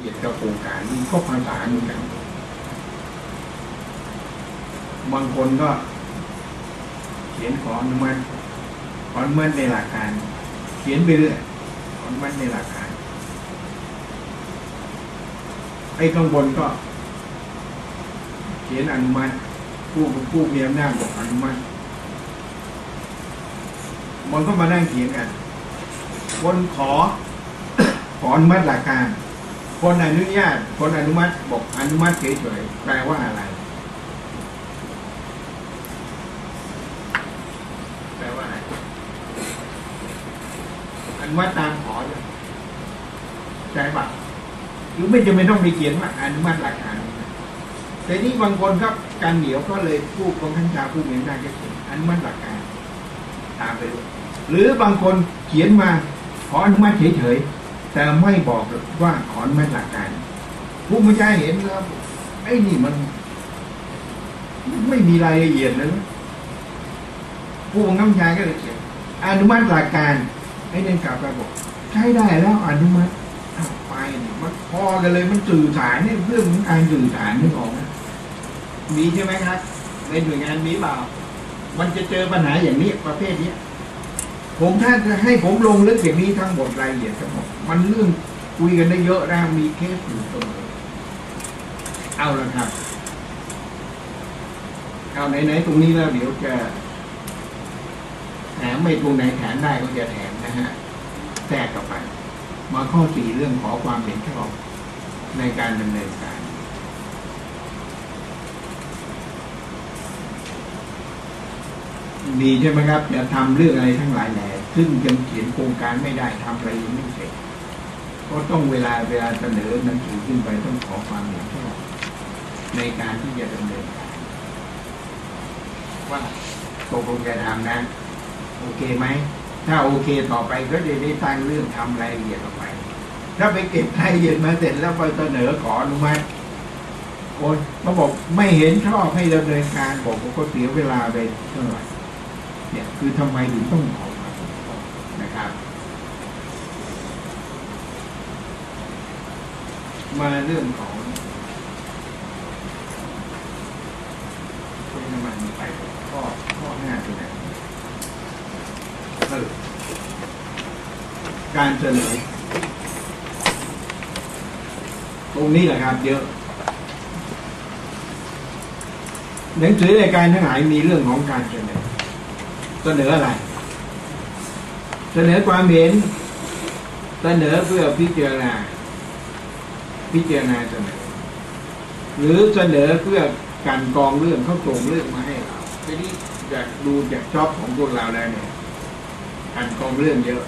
เอียดกับโครงการนี่ก็ภาษาเหมือนกัน บางคนก็ เขียนขออนุมัติขออนุมัติในหลักการ เขียนไปเรื่อยขออนุมัติในหลักการ ไอ้ข้างบนก็ เขียนอนุมัติผู้ผู้มีอำนาจบอกอนุมัติมันก็มานั่งเถียงกันคนขอขออนุมัติหลักการ คนอนุญาต คนอนุมัติบอกอนุมัติเฉยๆแปลว่าอะไร แปลว่าอะไรอนุมัติตามขอเลยใช่ปะหรือไม่จำเป็นต้องไปเขียนว่าอนุมัติหลักการแต่นี่บางคนครับการเหนียวก็เลยผู้บังคับบัญชาผู้มีอำนาจก็เขียนอนุมัติหลักการตามไปด้วยหรือบางคนเขียนมาขออนุมัติเฉยๆ แต่ไม่บอกว่าขอนุมัติหลักการผู้บัญชาเห็นแล้วไอ้นี่มัน ไม่มีรายละเอียดเลยผู้บังคับบัญชาก็เลยเขียนอนุมัติหลักการไอ้เนนกลับไปบอกใช้ได้แล้วอนุมัติไปเนี่ยมันพอกันเลยมันสื่อสารเนี่ยเรื่องของการสื่อสารนี่ออกนะมีใช่ไหมครับในหน่วยงานมีเปล่า มันจะเจอปัญหาอย่างนี้ประเภทนี้ ผมถ้าจะให้ผมลงลึกอย่างนี้ทั้งหมดรายละเอียดทั้งหมดมันเรื่องคุยกันได้เยอะนะมีเคสอยู่เสมอเอาละครับ เอาไหนๆตรงนี้แล้วเดี๋ยวจะแถมไม่ตรงไหนแถมได้ก็จะแถมนะฮะแทรกเข้าไป มาข้อสี่เรื่องขอความเห็นชอบในการดำเนินการ มีใช่ไหมครับจะทำเรื่องอะไรทั้งหลายแหล่ซึ่งยังเขียนโครงการไม่ได้ทำอะไรยังไม่เสร็จก็ต้องเวลาเวลาเสนอหนังสือขึ้นไปต้องขอความเห็นชอบในการที่จะดำเนินการว่าตกลงจะทำนะ โอเคไหม ถ้าโอเคต่อไปก็จะได้สร้งเรื่องทำรายละเอียดออกไป ถ้าไปเก็บรายละเอียดมาเสร็จแล้วไปเสนอขออนุมัติโอ้ยเขาบอกไม่เห็นชอบให้ดำเนินการบอกว่าก็เสียเวลาไปเท่าไหร่ เนี่ยคือทำไมถึงต้องขอควานชอบนะครับ มาเรื่องของคน้ำมันไปข้อข้อห้าที่ไหนเออการเสนอตรงนี้แหละครับเยอะหนังสือรายการทั้งหลายมีเรื่องของการเสนอ เสนออะไร เสนอความเห็น เสนอเพื่อพิจารณา พิจารณาเสนอหรือเสนอเพื่อการกองเรื่องเขาส่งเรื่องมาให้เราทีนี้อยากดูจากชอบของพวกเราแล้วเนี่ยการกองเรื่องเยอะ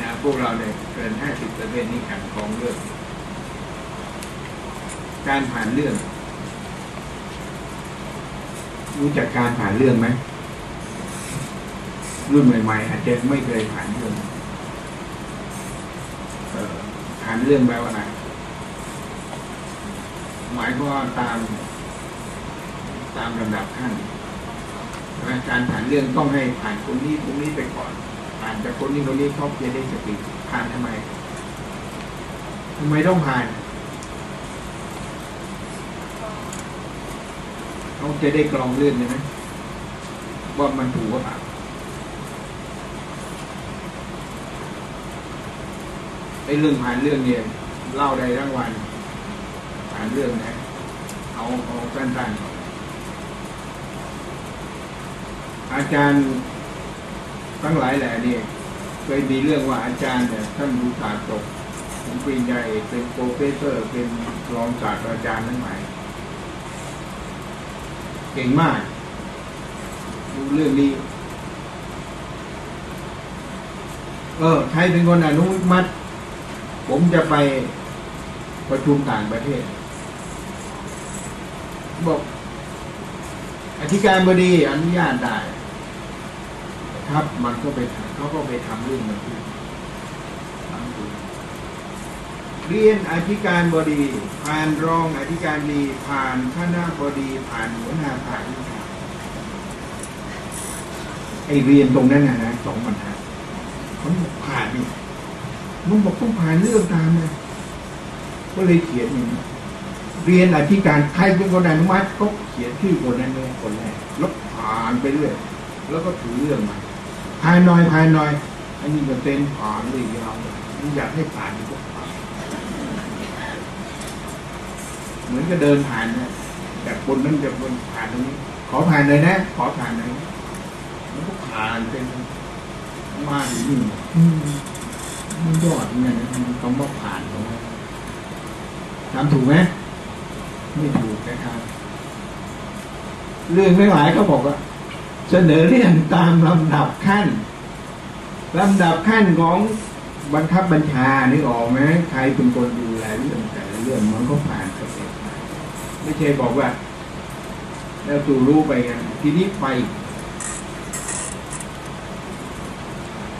นะพวกเราเนี่ยเกินห้าสิบเปอร์เซ็นต์นี่การกองเรื่อง การผ่านเรื่อง รู้จักการผ่านเรื่องไหม รุ่นใหม่ๆอาจจะไม่เคยผ่านเรื่องผ่านเรื่องแปลว่าอะไรหมายก็ตามตามลำดับขั้นการผ่านเรื่องต้องให้ผ่านคนนี้คนนี้ไปก่อน ผ่านจากคนนี้คนนี้เขาจะได้สติผ่านทำไมทำไมต้องผ่านเขาจะได้กรองเรื่องใช่ไหมว่ามันถูกหรือเปล่า อ้เรื่องผ่านเรื่องเนี่ยเล่าได้ทั้งวันผ่านเรื่องนะเอาเอาสั้นๆก่อนอาจารย์ทั้งหลายแหล่นี่ยเคยมีเรื่องว่าอาจารย์เนี่ยท่านรู้ศาสตร์จบผมปริญญาเอกเป็นโปรเฟสเซอร์ เป็นรองศาสตราจารย์ทั้งหลายเก่งมากรู้เรื่องนี้ เออ ใครเป็นคนอนุมัติ ผมจะไปประชุมต่างประเทศ บอก อธิการบดีอนุญาตได้ ครับมันก็ไปเขาก็ไปทำเรื่องมันขึ้นทำดูเรียนอธิการบดี ผ่านรองอธิการบดีผ่านคณะบดีผ่านหัวหน้าภาควิชาไอเรียนตรงนั้นนะนะสองบรรทัดเขาผ่านนี่ มันบอกต้องผ่านเรื่องตามนะก็เลยเขียนอย่างนี้เรียนอธิการใครเป็นคนอนุมัติก็เขียนชื่อคนนั้นเลยคนแรกแล้วผ่านไปเรื่อยแล้วก็ถือเรื่องมาผ่านหน่อยผ่านหน่อยอันนี้ก็เต้นผ่านเลยยาวนี่อยากให้ผ่านก็ผ่านเหมือนกับเดินผ่านนะแต่คนนั้นจะคนผ่านตรงนี้ ขอผ่านเลยนะ ขอผ่านเลยแล้วก็ผ่านเป็นมาถึงนี่ มันยอดเนี่ยนะมันคำว่าผ่านตรงนั้นทำถูกไหมไม่ถูกนะครับ เรื่องไม่หลายเขาบอกว่า เสนอเรื่องตามลำดับขั้นลำดับขั้นของบังคับบัญชานึกออกไหมใครเป็นคนดูแลเรื่องแต่ละเรื่องมันก็ผ่านสเต็ปไปไม่ใช่บอกว่า แล้วสู่รู้ไปกันทีนี้ไป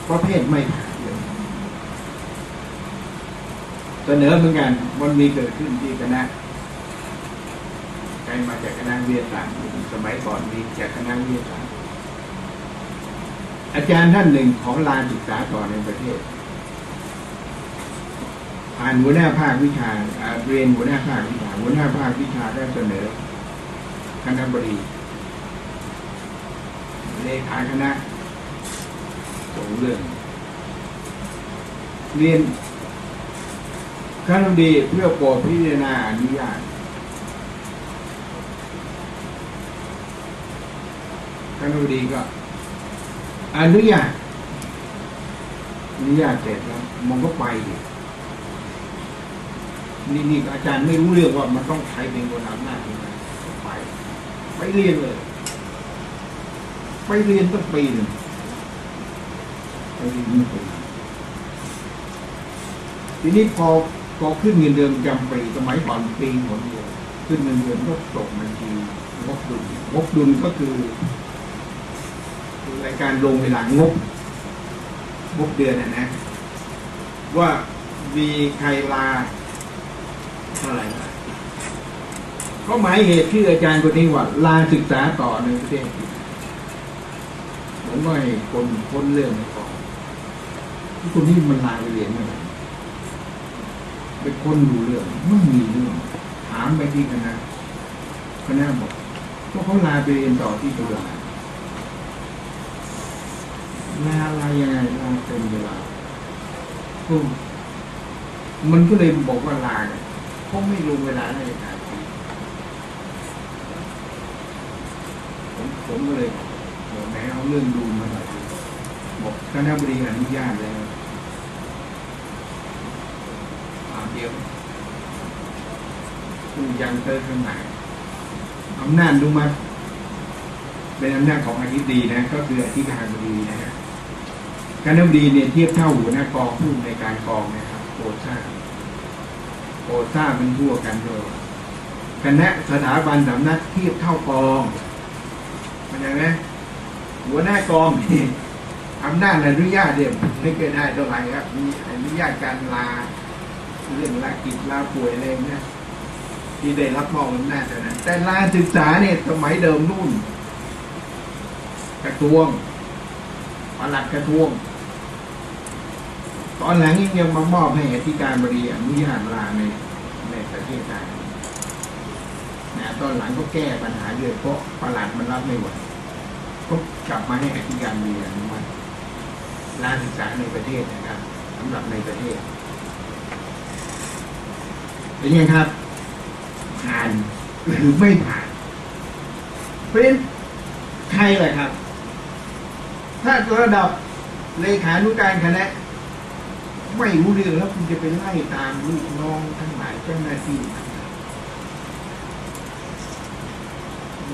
ประเภทไม่ผ่าน เสนอเหมือนกันมันมีเกิดขึ้นที่คณะใครมาจากคณะวิทยาศาสตร์สมัยก่อนมีจากคณะวิทยาศาสตร์อาจารย์ท่านหนึ่งของลานศึกษาต่อในประเทศผ่านหัวหน้าภาควิชาอ่าเรียนหัวหน้าภาควิชาหัวหน้าภาควิชาได้เสนอคณะบดีเลขาคณะส่งเรื่อง เรียน คณะบดีเพื่อโปรดพิจารณาอนุญาตคณะบดีก็อนุญาตอนุญาตเสร็จแล้วมันก็ไปนี่นี่อาจารย์ไม่รู้เรื่องว่ามันต้องใช้เป็นคนอำนาจยังไงก็ไป ไปเรียนเลย ไปเรียนตั้งปีหนึ่งไปเรียนตั้งปีทีนี้พอ พอขึ้นเงินเดือนจำปีสมัยก่อนปีหนเดียวขึ้นเงินเดือนก็ตกบัญชีงบดุลงบดุลก็คือรายการลงเวลางบงบเดือนนะนะ ว่ามีใครลาเท่าไหร่ก็หมายเหตุที่อาจารย์คนนี้ว่าลาศึกษาต่อในประเทศผมก็ให้คนพ้นเรื่องไปก่อนที่คนนี้มันลาไปเรียนเมื่อไหร่ เป็นคนดูเรื่องไม่มีเรื่องถามไปที่คณะคณะบอกก็เขาลาไปเรียนต่อที่ตุลาลาอะไรยังไงลาเป็นเวลาก็มันก็เลยบอกว่าลาเนี่ยเขาไม่ลงเวลาในการผมผมก็เลยบอกแหมเอาเรื่องดูมาหน่อยบอกคณะบดีอนุญาตแล้วตามเดียวผู้ยังเตอร์ข้างในอำนาจดูมาเป็นอำนาจของอธิบดีนะ ก็คืออธิการบดีนะฮะคณะบดีเนี่ยเทียบเท่าหัวหน้ากองผู้ในการกองนะครับโปรดทราบโปรดทราบเป็นทั่วกันด้วยคณะสถาบันสำนักเทียบเท่ากองเข้าใจไหมหัวหน้ากองนี่อำนาจอนุญาตเดียวไม่เคยได้เท่าไหร่ครับมีอนุญาตการลา เรื่องลากิจลาป่วยอะไรเนี่ยที่ได้รับมอบอำนาจนั้นแต่ลาศึกษาเนี่ยสมัยเดิมนู่น กระทรวงประหลัดกระทรวง ตอนหลังยังยังมามอบให้อธิการบดีอนุญาตลาในในประเทศไทยนะตอนหลังก็แก้ปัญหาเยอะเพราะประหลัดมันรับไม่ไหวก็กลับมาให้อธิการบดีอนุมัติลาศึกษาในประเทศนะครับสำหรับในประเทศ เป็นยังครับ ผ่านหรือไม่ผ่านเพราะฉะนั้นใครเล่ะครับ ถ้าระดับเลขานุการคณะไม่รู้เรื่องแล้วคุณจะไปไล่ตามลูกน้องทั้งหลายเจ้าหน้าที่ทั้งหลาย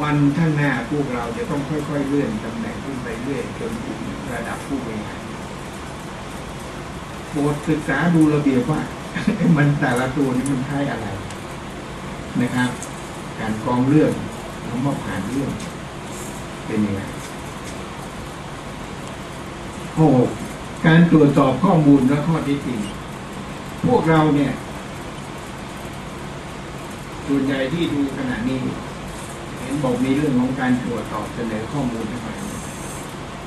วันข้างหน้าพวกเราจะต้องค่อยๆเลื่อนตำแหน่งขึ้นไปเรื่อยจนถึงระดับผู้บริหารโปรดศึกษาดูระเบียบว่า มันแต่ละตัวนี้มันใช้อะไรนะครับ การกรองเรื่องคำว่าผ่านเรื่อง เป็นยังไงโอ้การตรวจสอบข้อมูลและข้อเท็จจริง พวกเราเนี่ย ส่วนใหญ่ที่ดูขณะนี้ เห็นบอกมีเรื่องของการตรวจสอบเสนอข้อมูลทั้งหลาย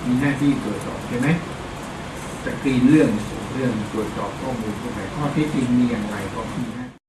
มีหน้าที่ตรวจสอบใช่ไหมสกรีนเรื่อง เรื่องตรวจสอบข้อมูลพวกไหนข้อเท็จจริงมีอย่างไรก็มี